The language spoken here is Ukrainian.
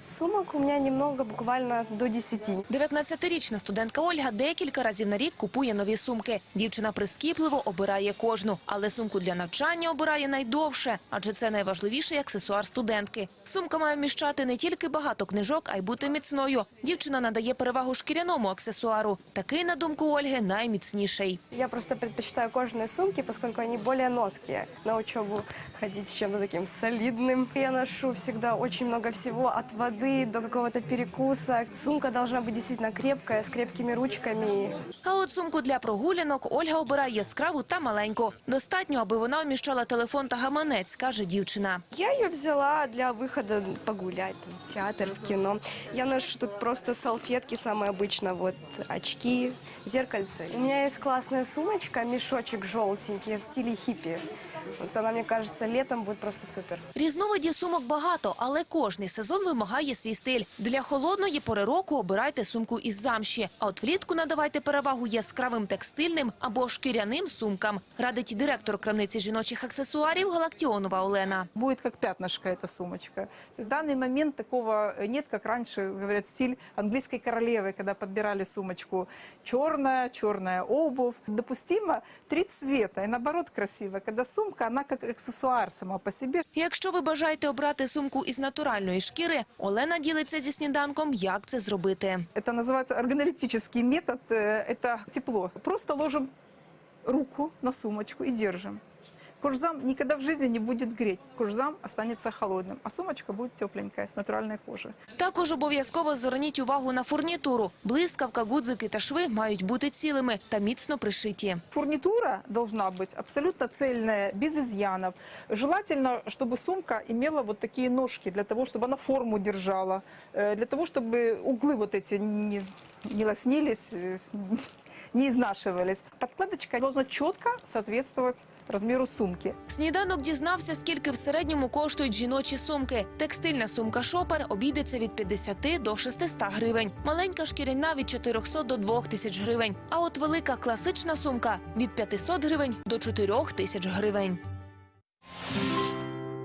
Сумок у меня немного, буквально до 10. 19-річна студентка Ольга декілька разів на рік купує нові сумки. Дівчина прискіпливо обирає кожну, але сумку для навчання обирає найдовше, адже це найважливіший аксесуар студентки. Сумка має вміщати не тільки багато книжок, а й бути міцною. Дівчина надає перевагу шкіряному аксесуару. Такий, на думку Ольги, найміцніший. Я просто предпочитаю кожаные сумки, поскольку они более ноские. На учебу ходить с чем-то таким солидным. Я ношу всегда очень много всего, от воды до какого-то перекуса. Сумка должна быть действительно крепкая, с крепкими ручками. А от сумку для прогулянок Ольга обирає яскраву та маленьку. Достатньо, аби вона вміщала телефон та гаманець, каже дівчина. Я ее взяла для выхода погулять, там, в театр, в кино. Я ношу тут просто салфетки, самые обычно, вот очки, зеркальце. У меня есть классная сумочка, мешочек желтенький в стиле хиппи. Вот она, мне кажется, летом будет просто супер. Різновидів сумок багато, але кожний сезон вимагає свій стиль. Для холодної пори року обирайте сумку із замші, а от влітку надавайте перевагу яскравим текстильним або шкіряним сумкам, радить директор крамниці жіночих аксесуарів Галактіонова Олена. Будет как пятнышко эта сумочка. То есть в данный момент такого нет, как раньше, говорят, стиль английской королевы, когда подбирали сумочку черная, черная обувь. Допустимо три цвета, и наоборот красиво, когда сумка, она как аксессуар сама по себе. Якщо ви бажаєте обрати сумку із натуральної шкіри, Олена ділиться зі сніданком, як це зробити. Это называется органолептический метод, э, это тепло. Просто ложим руку на сумочку и держим. Кожзам никогда в жизни не будет греть. Кожзам останется холодным, а сумочка будет тепленькая, с натуральной кожи. Також обов'язково зверніть увагу на фурнітуру. Блискавка, гудзики та шви мають бути цілими та міцно пришиті. Фурнитура должна быть абсолютно цельная, без изъянов. Желательно, чтобы сумка имела вот такие ножки, для того, чтобы она форму держала, э, для того, чтобы углы вот эти не, не лоснились, э, не изнашивались. Подкладочка должна четко соответствовать размеру сумки. Сніданок дізнався, скільки в середньому коштують жіночі сумки. Текстильна сумка «Шопер» обійдеться від 50 до 600 гривень. Маленька шкіряна – від 400 до 2000 гривень. А от велика класична сумка – від 500 гривень до 4000 гривень.